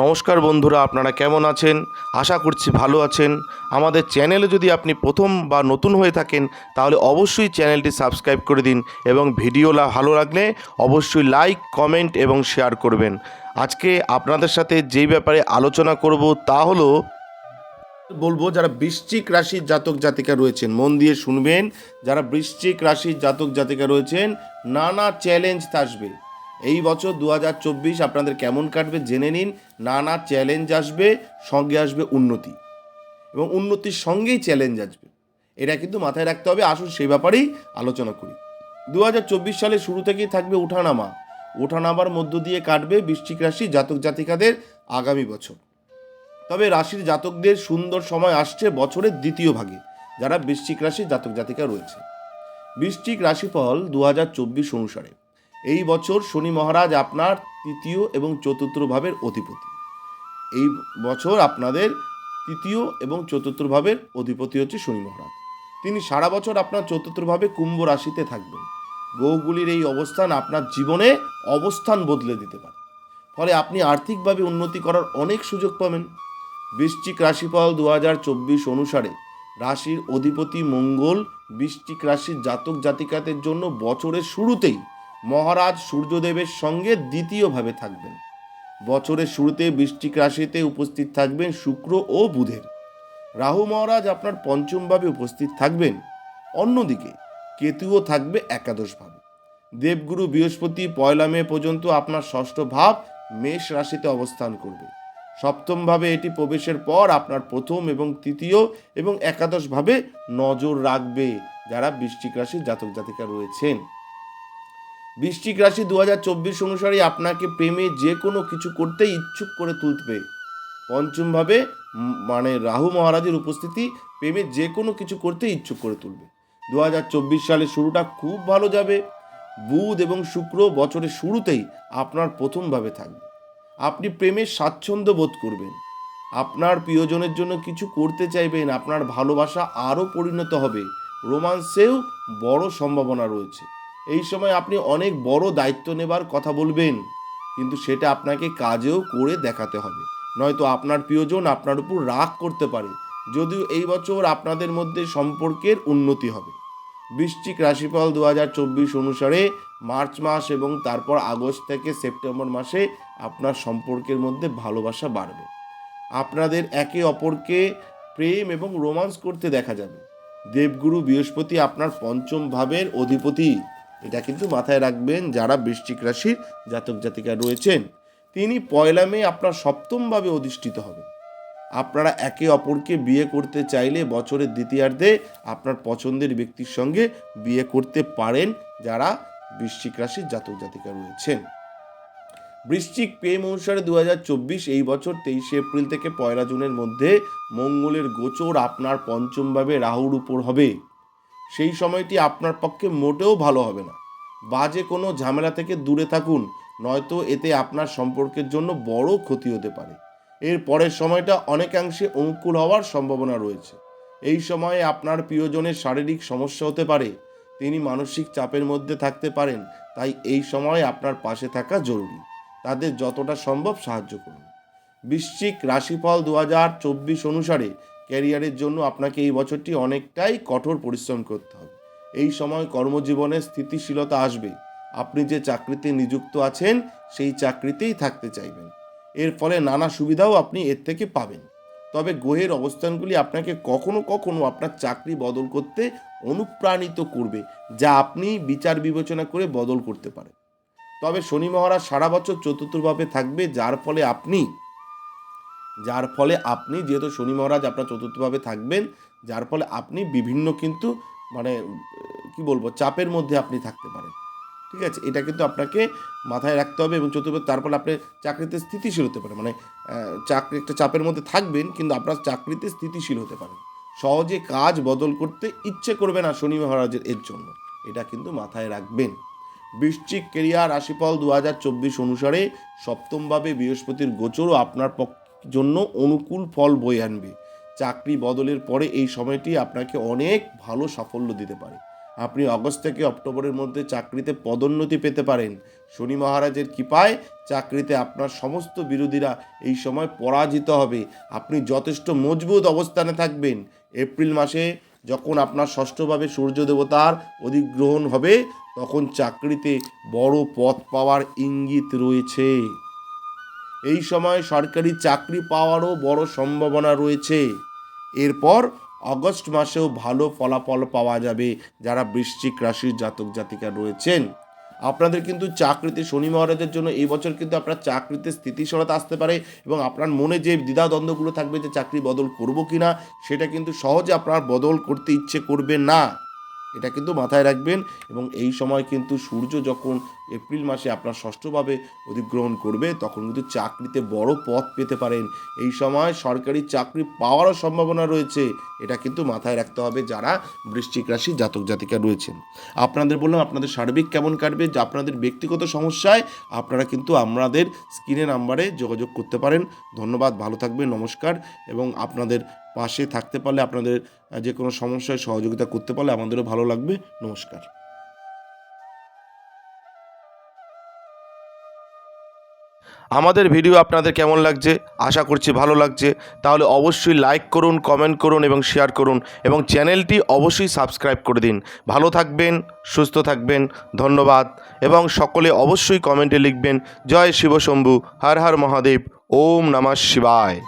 নমস্কার বন্ধুরা, আপনারা কেমন আছেন? আশা করছি ভালো আছেন। আমাদের চ্যানেলে যদি আপনি প্রথম বা নতুন হয়ে থাকেন, তাহলে অবশ্যই চ্যানেলটি সাবস্ক্রাইব করে দিন এবং ভিডিও ভালো লাগলে অবশ্যই লাইক, কমেন্ট এবং শেয়ার করবেন। আজকে আপনাদের সাথে যেই ব্যাপারে আলোচনা করব তা হলো, বলব যারা বৃশ্চিক রাশির জাতক জাতিকা রয়েছেন, মন দিয়ে শুনবেন। যারা বৃশ্চিক রাশির জাতক জাতিকা রয়েছেন, নানা চ্যালেঞ্জ আসবে। এই বছর দু হাজার চব্বিশ আপনাদের কেমন কাটবে জেনে নিন। নানা চ্যালেঞ্জ আসবে, সঙ্গে আসবে উন্নতি। এবং উন্নতির সঙ্গেই চ্যালেঞ্জ আসবে। এটা কিন্তু মাথায় রাখতে হবে, আসুন সেই ব্যাপারেই আলোচনা করি। দু সালের শুরু থেকেই থাকবে ওঠানামা ওঠানামার মধ্য দিয়ে কাটবে বৃশ্চিক রাশি জাতক জাতিকাদের আগামী বছর। তবে রাশির জাতকদের সুন্দর সময় আসছে বছরের দ্বিতীয় ভাগে, যারা বৃশ্চিক রাশির জাতক জাতিকা রয়েছে। বৃশ্চিক রাশিফল দু হাজার চব্বিশ অনুসারে। এই বছর শনি মহারাজ আপনার তৃতীয় এবং চতুর্থ ভাবের অধিপতি। এই বছর আপনাদের তৃতীয় এবং চতুর্থ ভাবের অধিপতি হচ্ছে শনি মহারাজ। তিনি সারা বছর আপনার চতুর্থ ভাবে কুম্ভ রাশিতে থাকবেন। গ্রহগুলির এই অবস্থান আপনার জীবনে অবস্থান বদলে দিতে পারে। ফলে আপনি আর্থিকভাবে উন্নতি করার অনেক সুযোগ পাবেন। বৃশ্চিক রাশিফল দু হাজার চব্বিশ অনুসারে রাশির অধিপতি মঙ্গল বৃশ্চিক রাশির জাতক জাতিকাদের জন্য বছরের শুরুতেই মহারাজ সূর্যদেবের সঙ্গে দ্বিতীয়ভাবে থাকবেন। বছরের শুরুতে বৃষ্টিক রাশিতে উপস্থিত থাকবেন শুক্র ও বুধের। রাহু মহারাজ আপনার পঞ্চমভাবে উপস্থিত থাকবেন। অন্যদিকে কেতুও থাকবে একাদশভাবে। দেবগুরু বৃহস্পতি পয়লা মে পর্যন্ত আপনার ষষ্ঠ ভাব মেষ রাশিতে অবস্থান করবে। সপ্তমভাবে এটি প্রবেশের পর আপনার প্রথম এবং তৃতীয় এবং একাদশভাবে নজর রাখবে যারা বৃশ্চিক রাশির জাতক জাতিকা রয়েছেন। বৃশ্চিক রাশি দু চব্বিশ অনুসারে আপনাকে প্রেমে যে কোনো কিছু করতে ইচ্ছুক করে তুলবে। পঞ্চমভাবে মানে রাহু মহারাজের উপস্থিতি প্রেমে যে কোনো কিছু করতে ইচ্ছুক করে তুলবে। দু সালের শুরুটা খুব ভালো যাবে। বুধ এবং শুক্র বছরের শুরুতেই আপনার প্রথমভাবে থাকবে। আপনি প্রেমের স্বাচ্ছন্দ্য বোধ করবেন। আপনার প্রিয়জনের জন্য কিছু করতে চাইবেন, আপনার ভালোবাসা আরও পরিণত হবে। রোমান্সেও বড় সম্ভাবনা রয়েছে। এই সময় আপনি অনেক বড় দায়িত্ব নেবার কথা বলবেন, কিন্তু সেটা আপনাকে কাজেও করে দেখাতে হবে। নয়তো আপনার প্রিয়জন আপনার উপর রাগ করতে পারে, যদিও এই বছর আপনাদের মধ্যে সম্পর্কের উন্নতি হবে। বৃশ্চিক রাশিফল দু হাজার চব্বিশ অনুসারে মার্চ মাস এবং তারপর আগস্ট থেকে সেপ্টেম্বর মাসে আপনার সম্পর্কের মধ্যে ভালোবাসা বাড়বে। আপনাদের একে অপরকে প্রেম এবং রোমান্স করতে দেখা যাবে। দেবগুরু বৃহস্পতি আপনার পঞ্চম ভাবের অধিপতি। এটা কিন্তু মাথায় রাখবেন যারা বৃশ্চিক রাশির জাতক জাতিকা রয়েছেন, তিনি পয়লা মে আপনার সপ্তমভাবে অধিষ্ঠিত হবেন। আপনারা একে অপরকে বিয়ে করতে চাইলে বছরের দ্বিতীয়ার্ধে আপনার পছন্দের ব্যক্তির সঙ্গে বিয়ে করতে পারেন যারা বৃশ্চিক রাশির জাতক জাতিকা রয়েছেন। বৃশ্চিক প্রেম অনুসারে দু হাজার চব্বিশ এই বছর তেইশে এপ্রিল থেকে পয়লা জুনের মধ্যে মঙ্গলের গোচর আপনার পঞ্চমভাবে রাহুর উপর হবে। সেই সময়টি আপনার পক্ষে মোটেও ভালো হবে না। বাজে কোনো ঝামেলা থেকে দূরে থাকুন, নয়তো এতে আপনার সম্পর্কের জন্য বড় ক্ষতি হতে পারে। এর পরের সময়টা অনেকাংশে অনুকূল হওয়ার সম্ভাবনা রয়েছে। এই সময়ে আপনার প্রিয়জনের শারীরিক সমস্যা হতে পারে, তিনি মানসিক চাপের মধ্যে থাকতে পারেন, তাই এই সময় আপনার পাশে থাকা জরুরি। তাদের যতটা সম্ভব সাহায্য করুন। বৃশ্চিক রাশিফল দু হাজার চব্বিশ অনুসারে ক্যারিয়ারের জন্য আপনাকে এই বছরটি অনেকটাই কঠোর পরিশ্রম করতে হবে। এই সময় কর্মজীবনে স্থিতিশীলতা আসবে। আপনি যে চাকরিতে নিযুক্ত আছেন, সেই চাকরিতেই থাকতে চাইবেন। এর ফলে নানা সুবিধাও আপনি এর থেকে পাবেন। তবে গ্রহের অবস্থানগুলি আপনাকে কখনো কখনো আপনার চাকরি বদল করতে অনুপ্রাণিত করবে, যা আপনি বিচার বিবেচনা করে বদল করতে পারেন। তবে শনি মহারাজ সারা বছর চতুর্থভাবে থাকবে, যার ফলে আপনি যার ফলে আপনি যেহেতু শনি মহারাজ আপনার চতুর্থভাবে থাকবেন, যার ফলে আপনি বিভিন্ন কিন্তু মানে কি বলব, চাপের মধ্যে আপনি থাকতে পারেন। ঠিক আছে? এটা কিন্তু আপনাকে মাথায় রাখতে হবে এবং চতুর্থ তারপরে আপনি চাকরিতে স্থিতিশীল হতে পারেন। মানে চাকরি একটা চাপের মধ্যে থাকবেন, কিন্তু আপনার চাকরিতে স্থিতিশীল হতে পারেন। সহজে কাজ বদল করতে ইচ্ছে করবে না শনি মহারাজের এর জন্য। এটা কিন্তু মাথায় রাখবেন। বৃশ্চিক কেরিয়ার রাশিফল দু হাজার চব্বিশ অনুসারে সপ্তমভাবে বৃহস্পতির গোচরও আপনার পক্ষ জন্য অনুকূল ফল বয়ে আনবে। চাকরি বদলের পরে এই সময়টি আপনাকে অনেক ভালো সাফল্য দিতে পারে। আপনি আগস্ট থেকে অক্টোবরের মধ্যে চাকরিতে পদোন্নতি পেতে পারেন। শনি মহারাজের কৃপায় চাকরিতে আপনার সমস্ত বিরোধীরা এই সময় পরাজিত হবে। আপনি যথেষ্ট মজবুত অবস্থানে থাকবেন। এপ্রিল মাসে যখন আপনার ষষ্ঠভাবে সূর্য দেবতার অধিগ্রহণ হবে, তখন চাকরিতে বড় পদ পাওয়ার ইঙ্গিত রয়েছে। এই সময় সরকারি চাকরি পাওয়ারও বড় সম্ভাবনা রয়েছে। এরপর আগস্ট মাসেও ভালো ফলাফল পাওয়া যাবে যারা বৃশ্চিক রাশির জাতক জাতিকা রয়েছেন। আপনাদের কিন্তু চাকরিতে শনি মহারাজের জন্য এই বছর কিন্তু আপনার চাকরিতে স্থিতিশীলতা আসতে পারে এবং আপনার মনে যে দ্বিধাদ্বন্দ্বগুলো থাকবে যে চাকরি বদল করব কি না সেটা কিন্তু সহজে আপনার বদল করতে ইচ্ছে করবে না। এটা কিন্তু মাথায় রাখবেন এবং এই সময় কিন্তু সূর্য যখন এপ্রিল মাসে আপনার ষষ্ঠভাবে অধিগ্রহণ করবে, তখন কিন্তু চাকরিতে বড় পদ পেতে পারেন। এই সময় সরকারি চাকরি পাওয়ারও সম্ভাবনা রয়েছে, এটা কিন্তু মাথায় রাখতে হবে যারা বৃশ্চিক রাশি জাতক জাতিকা রয়েছেন। আপনাদের বললাম আপনাদের সার্বিক কেমন কাটবে, যে আপনাদের ব্যক্তিগত সমস্যায়, আপনারা কিন্তু আমাদের স্ক্রিনে নাম্বারে যোগাযোগ করতে পারেন। ধন্যবাদ, ভালো থাকবেন, নমস্কার এবং আপনাদের পাশে থাকতে পারলে আপনাদের যে কোনো সমস্যায় সহযোগিতা করতে পারলে আমাদেরও ভালো লাগবে। নমস্কার। আমাদের ভিডিও আপনাদের কেমন লাগছে? আশা করছি ভালো লাগছে। তাহলে অবশ্যই লাইক করুন, কমেন্ট করুন এবং শেয়ার করুন এবং চ্যানেলটি অবশ্যই সাবস্ক্রাইব করে দিন। ভালো থাকবেন, সুস্থ থাকবেন, ধন্যবাদ এবং সকলে অবশ্যই কমেন্টে লিখবেন, জয় শিবশম্ভু, হর হর মহাদেব, ওম নমঃ শিবায়।